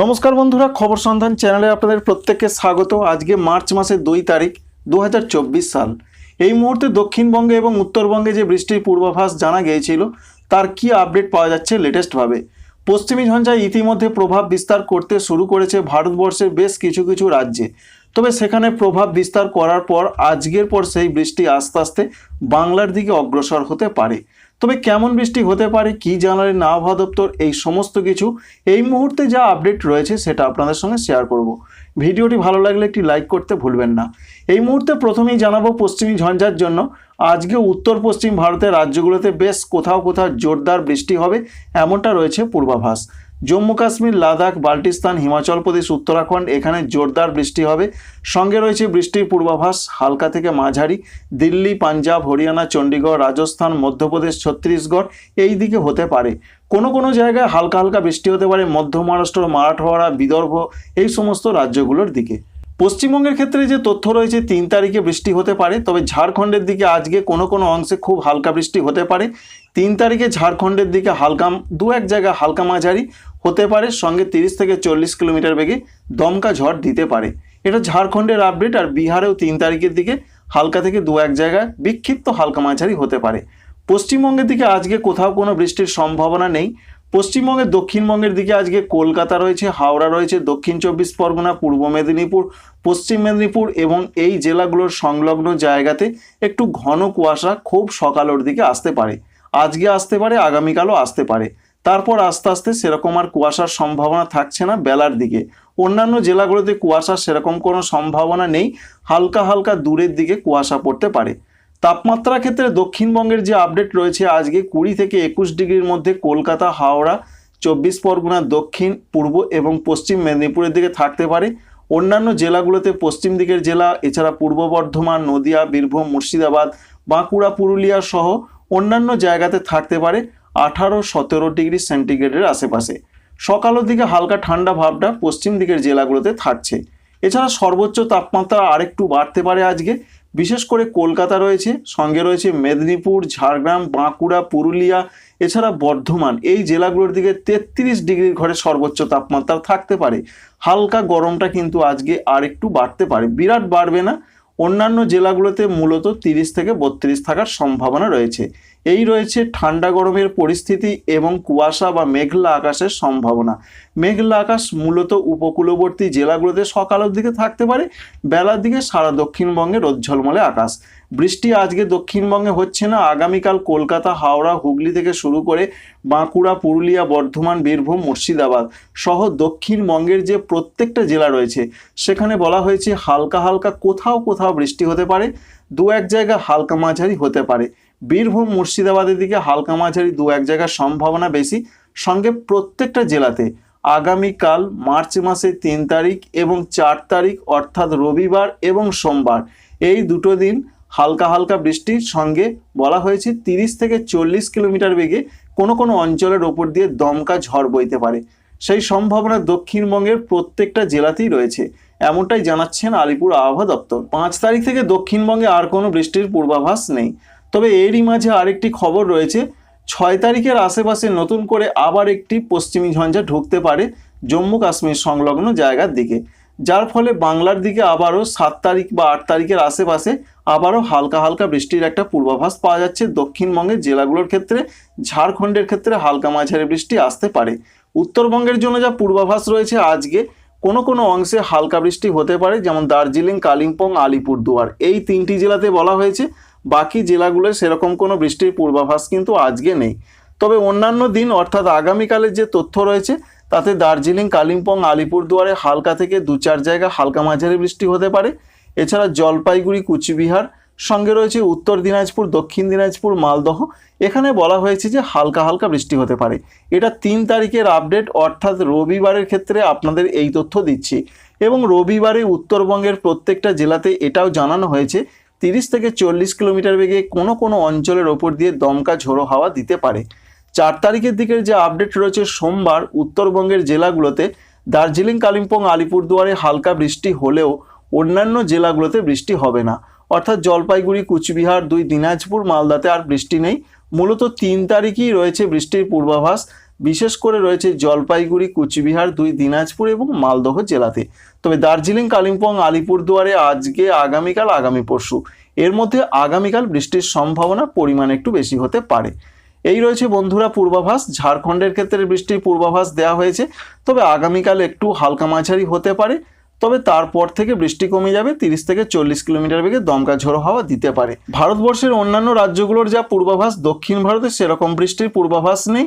নমস্কার বন্ধুরা, খবর সন্ধান চ্যানেলে আপনাদের প্রত্যেককে স্বাগত। আজকে মার্চ মাসের দুই তারিখ দু হাজার চব্বিশ সাল। এই মুহূর্তে দক্ষিণবঙ্গে এবং উত্তরবঙ্গে যে বৃষ্টির পূর্বাভাস জানা গিয়েছিল, তার কি আপডেট পাওয়া যাচ্ছে লেটেস্টভাবে পশ্চিমী ঝঞ্ঝা ইতিমধ্যে প্রভাব বিস্তার করতে শুরু করেছে ভারতবর্ষের বেশ কিছু কিছু রাজ্যে। তবে সেখানে প্রভাব বিস্তার করার পর আজকের পর সেই বৃষ্টি আস্তে আস্তে বাংলার দিকে অগ্রসর হতে পারে। তবে কেমন বৃষ্টি হতে পারে, কি জানালেন আবহাওয়া দপ্তর, এই সমস্ত কিছু এই মুহূর্তে যা আপডেট রয়েছে সেটা আপনাদের সঙ্গে শেয়ার করব। ভিডিওটি ভালো লাগলে একটি লাইক করতে ভুলবেন না। এই মুহূর্তে প্রথমেই জানাব পশ্চিমী ঝঞ্ঝার জন্য। আজকে উত্তর পশ্চিম ভারতের রাজ্যগুলোতে বেশ কোথাও কোথাও জোরদার বৃষ্টি হবে, এমনটা রয়েছে পূর্বাভাস। জম্মু কাশ্মীর, লাদাখ, বাল্টিস্তান, হিমাচল প্রদেশ, উত্তরাখণ্ড, এখানে জোরদার বৃষ্টি হবে। সঙ্গে রয়েছে বৃষ্টির পূর্বাভাস, হালকা থেকে মাঝারি। দিল্লি, পাঞ্জাব, হরিয়ানা, চণ্ডীগড়, রাজস্থান, মধ্যপ্রদেশ, ছত্তিশগড়, এই দিকে হতে পারে। কোনো কোনো জায়গায় হালকা হালকা বৃষ্টি হতে পারে, মধ্য মহারাষ্ট্র, মারাঠওয়াড়া, বিদর্ভ, এই সমস্ত রাজ্যগুলোর দিকে। পশ্চিমবঙ্গের ক্ষেত্রে যে তথ্য রয়েছে, তিন তারিখে বৃষ্টি হতে পারে, তবে ঝাড়খণ্ডের দিকে আজকে কোনো কোনো অংশে খুব হালকা বৃষ্টি হতে পারে। তিন তারিখে ঝাড়খণ্ডের দিকে হালকা, দু এক জায়গায় হালকা মাঝারি হতে পারে, সঙ্গে তিরিশ থেকে চল্লিশ কিলোমিটার বেগে দমকা ঝড় দিতে পারে। এটা ঝাড়খণ্ডের আপডেট আর বিহারেও তিন তারিখের দিকে হালকা থেকে দু এক জায়গায় বিক্ষিপ্ত হালকা মাঝারি হতে পারে। পশ্চিমবঙ্গের দিকে আজকে কোথাও কোনো বৃষ্টির সম্ভাবনা নেই। পশ্চিমবঙ্গের দক্ষিণবঙ্গের দিকে আজকে কলকাতা রয়েছে, হাওড়া রয়েছে, দক্ষিণ চব্বিশ পরগনা, পূর্ব মেদিনীপুর, পশ্চিম মেদিনীপুর এবং এই জেলাগুলোর সংলগ্ন জায়গাতে একটু ঘন কুয়াশা খুব সকালের দিকে আসতে পারে। আজকে আসতে পারে, আগামীকালও আসতে পারে। তারপর আস্তে আস্তে সেরকম আর কুয়াশার সম্ভাবনা থাকছে না বেলার দিকে। অন্যান্য জেলাগুলোতে কুয়াশার সেরকম কোনো সম্ভাবনা নেই, হালকা হালকা দূরের দিকে কুয়াশা পড়তে পারে। তাপমাত্রা ক্ষেত্রে দক্ষিণবঙ্গের যে আপডেট রয়েছে, আজকে কুড়ি থেকে একুশ ডিগ্রির মধ্যে কলকাতা, হাওড়া, চব্বিশ পরগনা, দক্ষিণ, পূর্ব এবং পশ্চিম মেদিনীপুরের দিকে থাকতে পারে। অন্যান্য জেলাগুলোতে পশ্চিম দিকের জেলা, এছাড়া পূর্ব বর্ধমান, নদিয়া, বীরভূম, মুর্শিদাবাদ, বাঁকুড়া, পুরুলিয়া সহ অন্যান্য জায়গাতে থাকতে পারে। আঠারো, সতেরো ডিগ্রি সেন্টিগ্রেডের আশেপাশে। সকালের দিকে হালকা ঠান্ডা ভাবটা পশ্চিম দিকের জেলাগুলোতে থাকছে। এছাড়া সর্বোচ্চ তাপমাত্রা আরেকটু বাড়তে পারে আজকে। বিশেষ করে কলকাতা রয়েছে, সঙ্গে রয়েছে মেদিনীপুর, ঝাড়গ্রাম, বাঁকুড়া, পুরুলিয়া, এছাড়া বর্ধমান। এই জেলাগুলোর দিকে তেত্রিশ ডিগ্রির ঘরে সর্বোচ্চ তাপমাত্রা থাকতে পারে। হালকা গরমটা কিন্তু আজকে আর একটু বাড়তে পারে। বিরাট বাড়বে না। অন্যান্য জেলাগুলোতে মূলত তিরিশ থেকে বত্রিশ থাকার সম্ভাবনা রয়েছে। এই রয়েছে ঠান্ডা গরমের পরিস্থিতি এবং কুয়াশা বা মেঘলা আকাশের সম্ভাবনা। মেঘলা আকাশ মূলত উপকূলবর্তী জেলাগুলোতে সকালের দিকে থাকতে পারে, বেলার দিকে সারা দক্ষিণবঙ্গে রোজ্ঝলমলে আকাশ। বৃষ্টি আজকে দক্ষিণবঙ্গে হচ্ছে না, আগামীকাল কলকাতা, হাওড়া, হুগলি থেকে শুরু করে বাঁকুড়া, পুরুলিয়া, বর্ধমান, বীরভূম, মুর্শিদাবাদ সহ দক্ষিণবঙ্গের যে প্রত্যেকটা জেলা রয়েছে, সেখানে বলা হয়েছে হালকা হালকা কোথাও কোথাও বৃষ্টি হতে পারে, দু এক জায়গা হালকা মাঝারি হতে পারে। বীরভূম মুর্শিদাবাদের দিকে হালকা মাঝারি দু এক জায়গার সম্ভাবনা বেশি। সঙ্গে প্রত্যেকটা জেলাতে আগামীকাল মার্চ মাসের তিন তারিখ এবং চার তারিখ, অর্থাৎ রবিবার এবং সোমবার। এই দুটো দিন হালকা হালকা বৃষ্টির সঙ্গে বলা হয়েছে তিরিশ থেকে চল্লিশ কিলোমিটার বেগে কোনো কোনো অঞ্চলের ওপর দিয়ে দমকা ঝড় বইতে পারে। সেই সম্ভাবনা দক্ষিণবঙ্গের প্রত্যেকটা জেলাতেই রয়েছে, এমনটাই জানাচ্ছেন আলিপুর আবহাওয়া দপ্তর। পাঁচ তারিখ থেকে দক্ষিণবঙ্গে আর কোনো বৃষ্টির পূর্বাভাস নেই। তবে এরই মাঝে আরেকটি খবর রয়েছে। ছয় তারিখের আশেপাশে নতুন করে আবার একটি পশ্চিমী ঝঞ্ঝা ঢুকতে পারে জম্মু কাশ্মীর সংলগ্ন জায়গার দিকে। যার ফলে বাংলার দিকে আবারও সাত তারিখ বা আট তারিখের আশেপাশে আবারও হালকা হালকা বৃষ্টির একটা পূর্বাভাস পাওয়া যাচ্ছে। দক্ষিণবঙ্গের জেলাগুলোর ক্ষেত্রে, ঝাড়খণ্ডের ক্ষেত্রে হালকা মাঝারি বৃষ্টি আসতে পারে। উত্তরবঙ্গের জন্য যা পূর্বাভাস রয়েছে আজকে, কোনো কোনো অংশে হালকা বৃষ্টি হতে পারে, যেমন দার্জিলিং, কালিম্পং, আলিপুরদুয়ার। এই তিনটি জেলাতে বলা হয়েছে বাকি জেলাগুলোয় সেরকম কোনো বৃষ্টির পূর্বাভাস কিন্তু আজকে নেই। তবে অন্যান্য দিন, অর্থাৎ আগামীকালের যে তথ্য রয়েছে, তাতে দার্জিলিং, কালিম্পং, আলিপুরদুয়ারে হালকা থেকে দু চার জায়গায় হালকা মাঝারি বৃষ্টি হতে পারে। এছাড়া জলপাইগুড়ি, কুচবিহার, সঙ্গে রয়েছে উত্তর দিনাজপুর, দক্ষিণ দিনাজপুর, মালদহ। এখানে বলা হয়েছে যে হালকা হালকা বৃষ্টি হতে পারে। এটা তিন তারিখের আপডেট, অর্থাৎ রবিবারের ক্ষেত্রে আপনাদের এই তথ্য দিচ্ছি। এবং রবিবারে উত্তরবঙ্গের প্রত্যেকটা জেলাতে এটাও জানানো হয়েছে তিরিশ থেকে চল্লিশ কিলোমিটার বেগে কোনো কোনো অঞ্চলের ওপর দিয়ে দমকা ঝোড়ো হাওয়া দিতে পারে। চার তারিখের দিকের যে আপডেট রয়েছে সোমবার, উত্তরবঙ্গের জেলাগুলোতে দার্জিলিং, কালিম্পং, আলিপুরদুয়ারে হালকা বৃষ্টি হলেও অন্যান্য জেলাগুলোতে বৃষ্টি হবে না। অর্থাৎ জলপাইগুড়ি, কুচবিহার, দুই দিনাজপুর, মালদাতে আর বৃষ্টি নেই। মূলত তিন তারিখই রয়েছে বৃষ্টির পূর্বাভাস। বিশেষ করে রয়েছে জলপাইগুড়ি, কুচবিহার, দুই দিনাজপুর এবং মালদহ জেলাতে। তবে দার্জিলিং, কালিম্পং, আলিপুরদুয়ারে আজকে, আগামীকাল, আগামী পরশু। এর মধ্যে আগামীকাল বৃষ্টির সম্ভাবনা পরিমাণ একটু বেশি হতে পারে। এই রয়েছে বন্ধুরা পূর্বাভাস। ঝাড়খণ্ডের ক্ষেত্রে বৃষ্টির পূর্বাভাস দেওয়া হয়েছে। তবে আগামীকাল একটু হালকা মাঝারি হতে পারে। তবে তারপর থেকে বৃষ্টি কমে যাবে। তিরিশ থেকে চল্লিশ কিলোমিটার বেগে দমকা ঝোড়ো হাওয়া দিতে পারে। ভারতবর্ষের অন্যান্য রাজ্যগুলোর যা পূর্বাভাস, দক্ষিণ ভারতে সেরকম বৃষ্টির পূর্বাভাস নেই।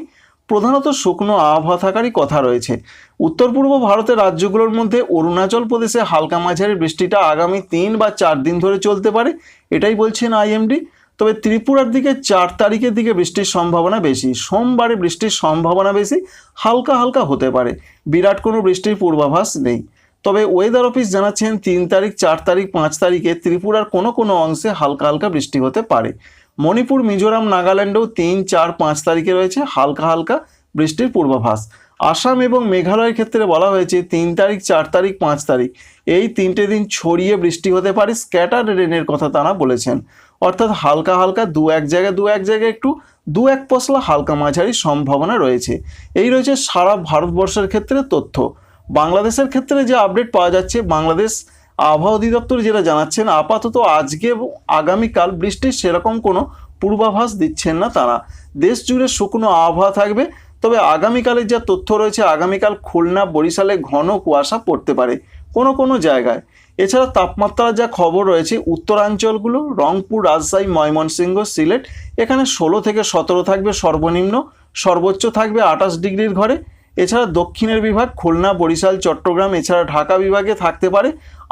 প্রধানত শুকনো আবহাওয়া থাকারই কথা রয়েছে। উত্তর পূর্ব ভারতের রাজ্যগুলোর মধ্যে অরুণাচল প্রদেশে হালকা মাঝারি বৃষ্টিটা আগামী তিন বা চার দিন ধরে চলতে পারে, এটাই বলছেন আইএমডি। তবে ত্রিপুরার দিকে চার তারিখের দিকে বৃষ্টির সম্ভাবনা বেশি, সোমবারে বৃষ্টির সম্ভাবনা বেশি, হালকা হালকা হতে পারে। বিরাট কোনো বৃষ্টির পূর্বাভাস নেই। তবে ওয়েদার অফিস জানাচ্ছেন তিন তারিখ, চার তারিখ, পাঁচ তারিখে ত্রিপুরার কোনো কোনো অংশে হালকা হালকা বৃষ্টি হতে পারে। মণিপুর, মিজোরাম, নাগাল্যান্ডেও তিন, চার, পাঁচ তারিখে রয়েছে হালকা হালকা বৃষ্টির পূর্বাভাস। আসাম এবং মেঘালয়ের ক্ষেত্রে বলা হয়েছে তিন তারিখ, চার তারিখ, পাঁচ তারিখ। এই তিনটে দিন ছড়িয়ে বৃষ্টি হতে পারে স্ক্যাটার রেনের কথা তারা বলেছেন। অর্থাৎ হালকা হালকা দু এক জায়গায়, দু এক জায়গায় একটু দু এক পশলা হালকা মাঝারি সম্ভাবনা রয়েছে। এই রয়েছে সারা ভারতবর্ষের ক্ষেত্রে তথ্য। বাংলাদেশের ক্ষেত্রে যে আপডেট পাওয়া যাচ্ছে, বাংলাদেশ আবহাওয়া অধিদপ্তর যেটা জানাচ্ছেন, আপাতত আজকে এবং আগামীকাল বৃষ্টির সেরকম কোনো পূর্বাভাস দিচ্ছেন না তারা। দেশ জুড়ে শুকনো আবহাওয়া থাকবে, তবে আগামীকালের যা তথ্য রয়েছে, আগামীকাল খুলনা, বরিশালে ঘন কুয়াশা পড়তে পারে কোনো কোনো জায়গায়। এছাড়া তাপমাত্রার যা খবর রয়েছে, উত্তরাঞ্চলগুলো, রংপুর, রাজশাহী, ময়মনসিংহ, সিলেট, এখানে ষোলো থেকে সতেরো থাকবে সর্বনিম্ন, সর্বোচ্চ থাকবে আঠাশ ডিগ্রির ঘরে। এছাড়া দক্ষিণের বিভাগ খুলনা, বরিশাল, চট্টগ্রাম, এছাড়া ঢাকা বিভাগে থাকতে পারে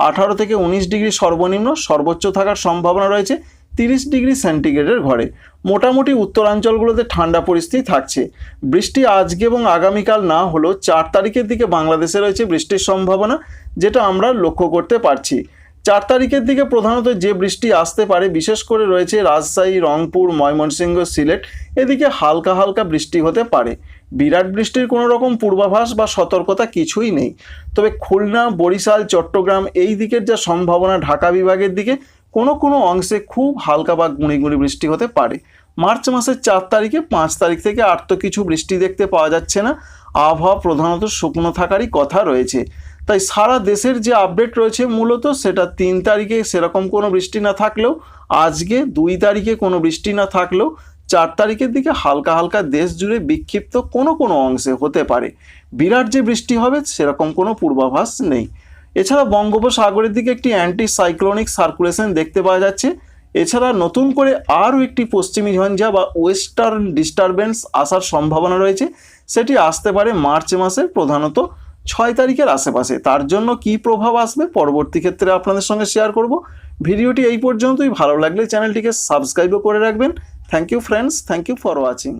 আঠারো থেকে উনিশ ডিগ্রি সর্বনিম্ন সর্বোচ্চ থাকার সম্ভাবনা রয়েছে তিরিশ ডিগ্রি সেন্টিগ্রেডের ঘরে। মোটামুটি উত্তরাঞ্চলগুলোতে ঠান্ডা পরিস্থিতি থাকছে। বৃষ্টি আজকে এবং আগামীকাল না হলেও চার তারিখের দিকে বাংলাদেশে রয়েছে বৃষ্টির সম্ভাবনা, যেটা আমরা লক্ষ্য করতে পারছি। চার তারিখের দিকে প্রধানত যে বৃষ্টি আসতে পারে, বিশেষ করে রয়েছে রাজশাহী, রংপুর, ময়মনসিংহ, সিলেট, এদিকে হালকা হালকা বৃষ্টি হতে পারে। বিরাট বৃষ্টির কোনো রকম পূর্বাভাস বা সতর্কতা কিছুই নেই। তবে খুলনা, বরিশাল, চট্টগ্রাম এই দিকের যা সম্ভাবনা ঢাকা বিভাগের দিকে, কোনো কোনো অংশে খুব হালকা বা গুঁড়ি বৃষ্টি হতে পারে। মার্চ মাসের চার তারিখে পাঁচ তারিখ থেকে আর তো কিছু বৃষ্টি দেখতে পাওয়া যাচ্ছে না। আবহাওয়া প্রধানত শুকনো থাকারই কথা রয়েছে। তাই সারা দেশের যে আপডেট রয়েছে মূলত সেটা তিন তারিখে সেরকম কোনো বৃষ্টি না থাকলেও, আজকে দুই তারিখে কোনো বৃষ্টি না থাকলেও, চার তারিখের দিকে হালকা হালকা দেশ জুড়ে বিক্ষিপ্ত কোনো কোনো অংশে হতে পারে। বিরাট যে বৃষ্টি হবে সেরকম কোনো পূর্বাভাস নেই। এছাড়া বঙ্গোপসাগরের দিকে একটি অ্যান্টি সাইক্লোনিক সার্কুলেশন দেখতে পাওয়া যাচ্ছে। এছাড়া নতুন করে আরও একটি পশ্চিমী ঝঞ্ঝা বা ওয়েস্টার্ন ডিস্টারবেন্স আসার সম্ভাবনা রয়েছে। সেটি আসতে পারে মার্চ মাসের প্রধানত ছয় তারিখের আশেপাশে। তার জন্য কি প্রভাব আসবে পরবর্তী ক্ষেত্রে আপনাদের সঙ্গে শেয়ার করব। ভিডিওটি এই পর্যন্তই। ভালো লাগলে চ্যানেলটিকে সাবস্ক্রাইবও করে রাখবেন। Thank you friends thank you for watching